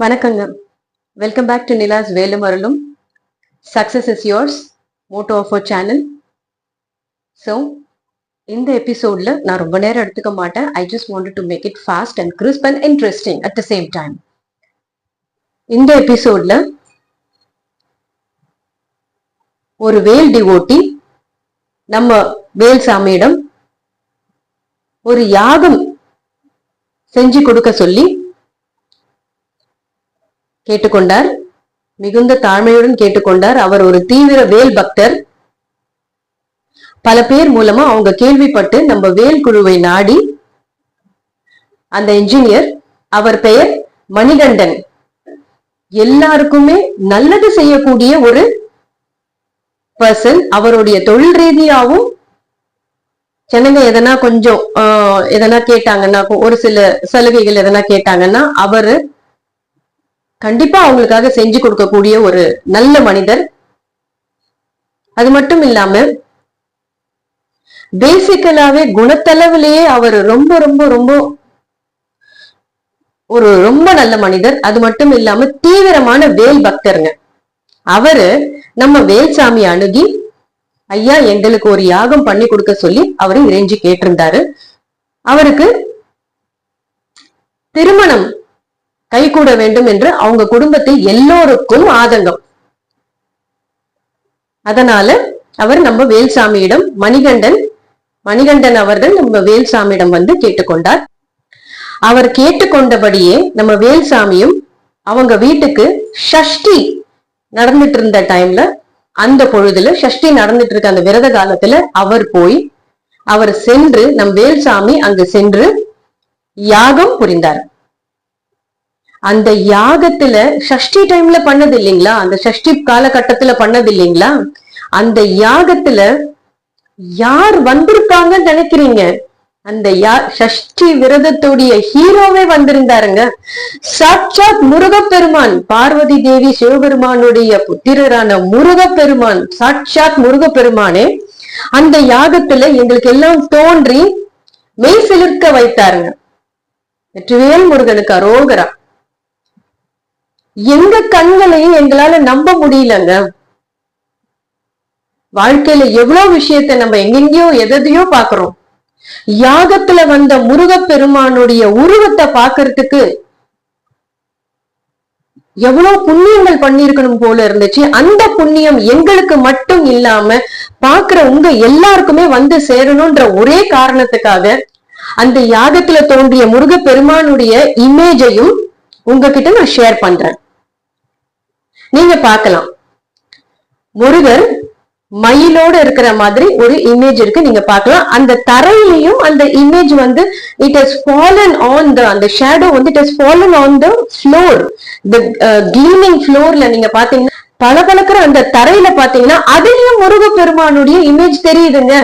வணக்கங்க. Welcome back to Nila's வேலும் அருளும் success is yours motto of channel so இந்த எபிசோடில் நான் ரொம்ப நேரம் எடுத்துக்க மாட்டேன். I just want to make it fast and crisp and interesting at the same time இந்த எபிசோடில் ஒரு வேல் டிவோட்டி நம்ம வேல் சாமியிடம் ஒரு யாகம் செஞ்சு கொடுக்க சொல்லி கேட்டுக்கொண்டார். மிகுந்த தாழ்மையுடன் கேட்டுக்கொண்டார். அவர் ஒரு தீவிர வேல் பக்தர். பல பேர் மூலமா அவங்க கேள்விப்பட்டு நம்ம வேல் குழுவை நாடி அந்த இன்ஜினியர் அவர் பெயர் மணிகண்டன். எல்லாருக்குமே நல்லது செய்யக்கூடிய ஒரு பர்சன் அவருடைய தொழில் ரீதியாவும் ஜனங்க எதனா கொஞ்சம் ஆஹ், எதனா கேட்டாங்கன்னா ஒரு சில சலுகைகள் எதனா கேட்டாங்கன்னா அவரு கண்டிப்பா அவங்களுக்காக செஞ்சு கொடுக்கக்கூடிய ஒரு நல்ல மனிதர். அது மட்டும் இல்லாம பேசிக்கலாவே குணத்தளவிலேயே அவர் ரொம்ப ரொம்ப ரொம்ப ஒரு ரொம்ப நல்ல மனிதர். அது மட்டும் இல்லாம தீவிரமான வேல் பக்தருங்க. அவரு நம்ம வேல்சாமி அணுகி ஐயா எங்களுக்கு ஒரு யாகம் பண்ணி கொடுக்க சொல்லி அவரு இறைஞ்சி கேட்டிருந்தாரு. அவருக்கு திருமணம் கைகூட வேண்டும் என்று அவங்க குடும்பத்தில் எல்லோருக்கும் ஆதங்கம். அதனால அவர் நம்ம வேல்சாமியிடம் மணிகண்டன் மணிகண்டன் அவர்கள் நம்ம வேல்சாமியிடம் வந்து கேட்டுக்கொண்டார். அவர் கேட்டுக்கொண்டபடியே நம்ம வேல்சாமியும் அவங்க வீட்டுக்கு ஷஷ்டி நடந்துட்டு இருந்த டைம்ல அந்த பொழுதுல ஷஷ்டி நடந்துட்டு இருக்க அந்த விரத காலத்துல அவர் போய் அவர் சென்று நம் வேல்சாமி அங்கு சென்று யாகம் புரிந்தார். அந்த யாகத்துல ஷஷ்டி டைம்ல பண்ணது இல்லைங்களா? அந்த ஷஷ்டி காலகட்டத்துல பண்ணது இல்லைங்களா? அந்த யாகத்துல யார் வந்திருக்காங்கன்னு நினைக்கிறீங்க? அந்த யா ஷஷ்டி விரதத்துடைய ஹீரோவே வந்திருந்தாருங்க. சாட்சாத் முருகப்பெருமான் பார்வதி தேவி சிவபெருமானுடைய புத்திரரான முருகப்பெருமான் சாட்சாத் முருகப்பெருமானே அந்த யாகத்துல எங்களுக்கு எல்லாம் தோன்றி மெய் சிலிர்க்க வைத்தாருங்க. வெற்றிவேல் முருகனுக்கு அரோகரா. எங்க கண்களையும் எங்களால நம்ப முடியலங்க. வாழ்க்கையில எவ்வளவு விஷயத்த நம்ம எங்கெங்கயோ எதையோ பாக்குறோம். யாகத்துல வந்த முருகப்பெருமானுடைய உருவத்தை பாக்குறதுக்கு எவ்வளவு புண்ணியங்கள் பண்ணிருக்கணும் போல இருந்துச்சு. அந்த புண்ணியம் எங்களுக்கு மட்டும் இல்லாம பாக்குற உங்க எல்லாருக்குமே வந்து சேரணும்ன்ற ஒரே காரணத்துக்காக அந்த யாகத்துல தோன்றிய முருக பெருமானுடைய இமேஜையும் உங்ககிட்ட நான் ஷேர் பண்றேன். நீங்க பார்க்கலாம். முருகர் மயிலோட இருக்கிற மாதிரி ஒரு இமேஜ் இருக்கு நீங்க பார்க்கலாம். அந்த தரையிலையும் அந்த இமேஜ் வந்து it has fallen on the அந்த ஷேடோ வந்து it has fallen on the floor the cleaning ஃப்ளோர்ல நீங்க பாத்தீங்கன்னா பளபளக்கிற அந்த தரையில பாத்தீங்கன்னா அதுலயும் முருக பெருமானுடைய இமேஜ் தெரியுதுங்க.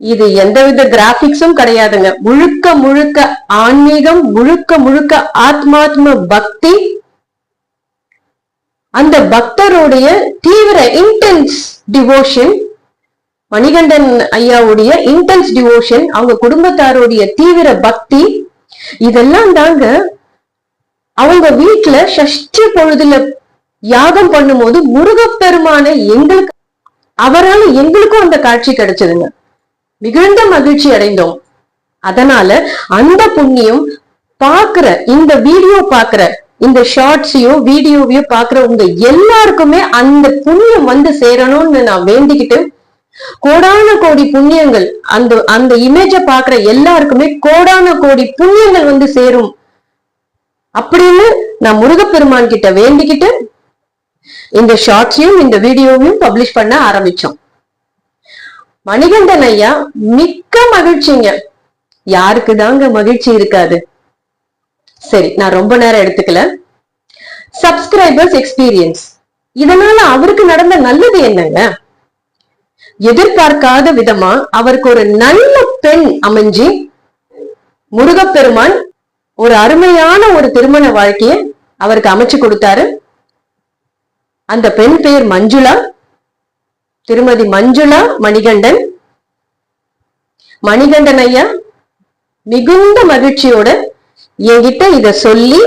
இது எந்தவித கிராபிக்ஸும் கிடையாதுங்க. முழுக்க முழுக்க ஆன்மீகம் முழுக்க முழுக்க ஆத்மாத்ம பக்தி அந்த பக்தருடைய தீவிர இன்டென்ஸ் டிவோஷன் மணிகண்டன் ஐயாவுடைய இன்டென்ஸ் டிவோஷன் அவங்க குடும்பத்தாருடைய தீவிர பக்தி இதெல்லாம் தாங்க அவங்க வீட்டுல ஷஷ்டி பொழுதுல யாகம் பண்ணும்போது முருகப்பெருமான எங்களுக்கு அவரால் எங்களுக்கும் அந்த காட்சி கிடைச்சதுங்க. மிகுந்த மகிழ்ச்சி அடைந்தோம். அதனால அந்த புண்ணியம் பாக்குற இந்த வீடியோ பாக்குற இந்த ஷார்ட்ஸையோ வீடியோவையோ பாக்குற உங்க எல்லாருக்குமே அந்த புண்ணியம் வந்து சேரணும்னு நான் வேண்டிக்கிட்டு கோடான கோடி புண்ணியங்கள் அந்த அந்த இமேஜ பாக்குற எல்லாருக்குமே கோடான கோடி புண்ணியங்கள் வந்து சேரும். அப்படின்னு நான் முருகப்பெருமான் கிட்ட வேண்டிக்கிட்டு இந்த ஷார்ட்ஸையும் இந்த வீடியோவையும் பப்ளிஷ் பண்ண ஆரம்பிச்சோம். மணிகண்டன் ஐயா மிக்க மகிழ்ச்சிங்க. யாருக்கு தாங்க மகிழ்ச்சி இருக்காது? சரி நான் ரொம்ப நேரம் எடுத்துக்கல. சப்ஸ்கிரைபர்ஸ் எக்ஸ்பீரியன்ஸ் இதனால அவருக்கு நடந்த நல்லது என்னங்க? எதிர்பார்க்காத விதமா அவருக்கு ஒரு நல்ல பெண் அமைஞ்சு முருகப்பெருமான் ஒரு அருமையான ஒரு திருமண வாழ்க்கைய அவருக்கு அமைச்சு கொடுத்தாரு. அந்த பெண் பெயர் மஞ்சுளா திருமதி மஞ்சுளா மணிகண்டன். மணிகண்டன் ஐயா மிகுந்த மகிழ்ச்சியோட என்கிட்ட இத சொல்லி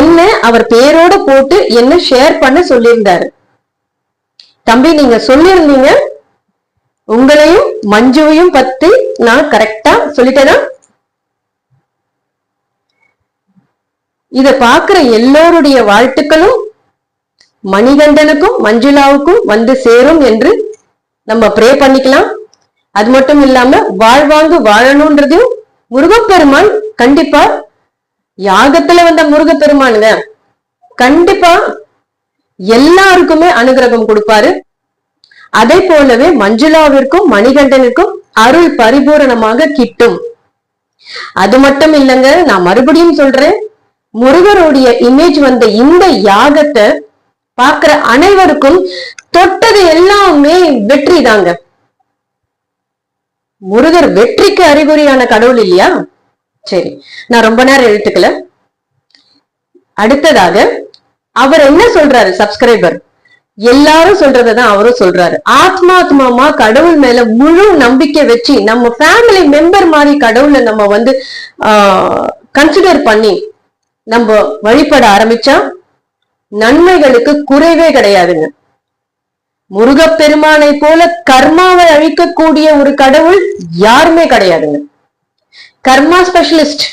என்ன அவர் பேரோட போட்டு என்ன ஷேர் பண்ண சொல்லியிருந்தாரு. தம்பி நீங்க சொல்லியிருந்தீங்க. உங்களையும் மஞ்சுவையும் பத்தி நான் கரெக்டா சொல்லிட்டேனா? இத பாக்குற எல்லோருடைய வாழ்த்துக்களும் மணிகண்டனுக்கும் மஞ்சுளாவுக்கும் வந்து சேரும் என்று நம்ம ப்ரே பண்ணிக்கலாம். அது மட்டும் இல்லாம வாழ்வாங்கு வாழணும்ன்றதையும் முருகப்பெருமான் கண்டிப்பா யாகத்துல வந்த முருகப்பெருமானுங்க கண்டிப்பா எல்லாருக்குமே அனுகிரகம் கொடுப்பாரு. அதே போலவே மஞ்சுளாவிற்கும் மணிகண்டனுக்கும் அருள் பரிபூரணமாக கிட்டும். அது மட்டும் இல்லைங்க நான் மறுபடியும் சொல்றேன் முருகருடைய இமேஜ் வந்த இந்த யாகத்தை பார்க்கிற அனைவருக்கும் தொட்டது எல்லாமே வெற்றி தாங்க முருகர் வெற்றிக்கு அறிகுறியான கடவுள் இல்லையா? சரி நான் ரொம்ப நேரம் எழுத்துக்கல. அடுத்ததாக அவர் என்ன சொல்றாரு சப்ஸ்கிரைபர் எல்லாரும் சொல்றதான் அவரும் சொல்றாரு. ஆத்மாத்மாமா கடவுள் மேல முழு நம்பிக்கை வச்சு நம்ம ஃபேமிலி மெம்பர் மாதிரி கடவுளை நம்ம வந்து கன்சிடர் பண்ணி நம்ம வழிபட ஆரம்பிச்சா நன்மைகளுக்கு குறைவே கிடையாதுங்க. முருகப்பெருமானை போல கர்மாவை அழிக்கக்கூடிய ஒரு கடவுள் யாருமே கிடையாதுங்க கர்மா ஸ்பெஷலிஸ்ட்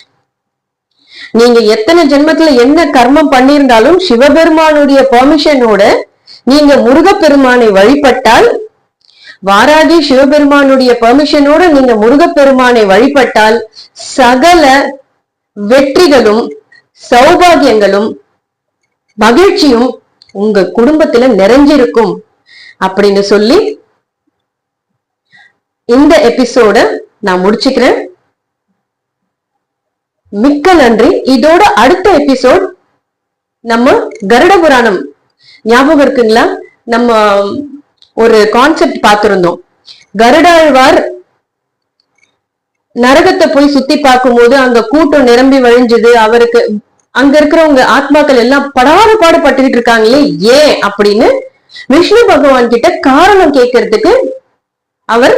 நீங்க எத்தனை ஜென்மத்துல என்ன கர்மம் பண்ணியிருந்தாலும் சிவபெருமானுடைய பெர்மிஷனோட நீங்க முருகப்பெருமானை வழிபட்டால் வாராகி சிவபெருமானுடைய பெர்மிஷனோட நீங்க முருகப்பெருமானை வழிபட்டால் சகல வெற்றிகளும் சௌபாகியங்களும் மகிழ்ச்சியும் உங்க குடும்பத்துல நிறைஞ்சிருக்கும். அப்படின்னு சொல்லி இந்த எபிசோட நான் முடிச்சுக்கிறேன். மிக்க நன்றி. இதோட அடுத்த எபிசோட் நம்ம கருட புராணம். ஞாபகம் இருக்குங்களா? நம்ம ஒரு கான்செப்ட் பார்த்திருந்தோம். கருடாழ்வார் நரகத்தை போய் சுத்தி பார்க்கும்போது அங்க கூட்டம் நிரம்பி வழிஞ்சது. அவருக்கு அங்க இருக்கிறவங்க ஆத்மாக்கள் எல்லாம் படாத பாடுபட்டுக்கிட்டு இருக்காங்களே ஏன் அப்படின்னு விஷ்ணு பகவான் கிட்ட காரணம் கேட்கறதுக்கு அவர்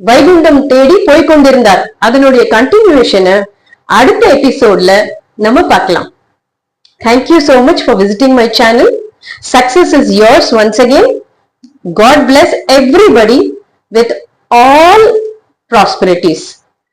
வைகுண்டம் தேடி போய்கொண்டிருந்தார் அதனுடைய கண்டினியூஷனை அடுத்த எபிசோட்ல நம்ம பார்க்கலாம். Thank you so much for visiting my channel success is yours once again God bless everybody with all prosperities